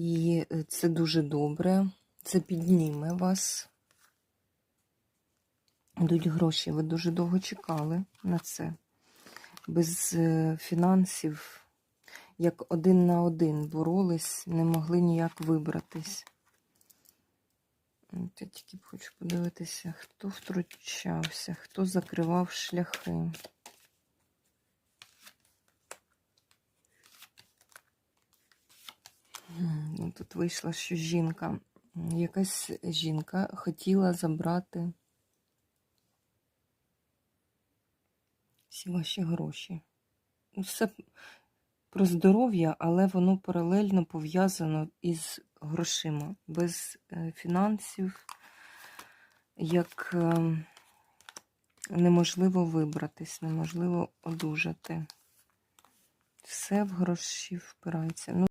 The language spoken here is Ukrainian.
І е, це дуже добре. Це підніме вас. Йдуть гроші. Ви дуже довго чекали на це. Без е, фінансів, як один на один боролись, не могли ніяк вибратись. Я тільки хочу подивитися, хто втручався, хто закривав шляхи. Тут вийшла, що жінка, якась жінка хотіла забрати всі ваші гроші. Ну, Все про здоров'я, але воно паралельно пов'язано із грошима. Без е, фінансів, як е, неможливо вибратись, неможливо одужати. Все в гроші впирається. Ну,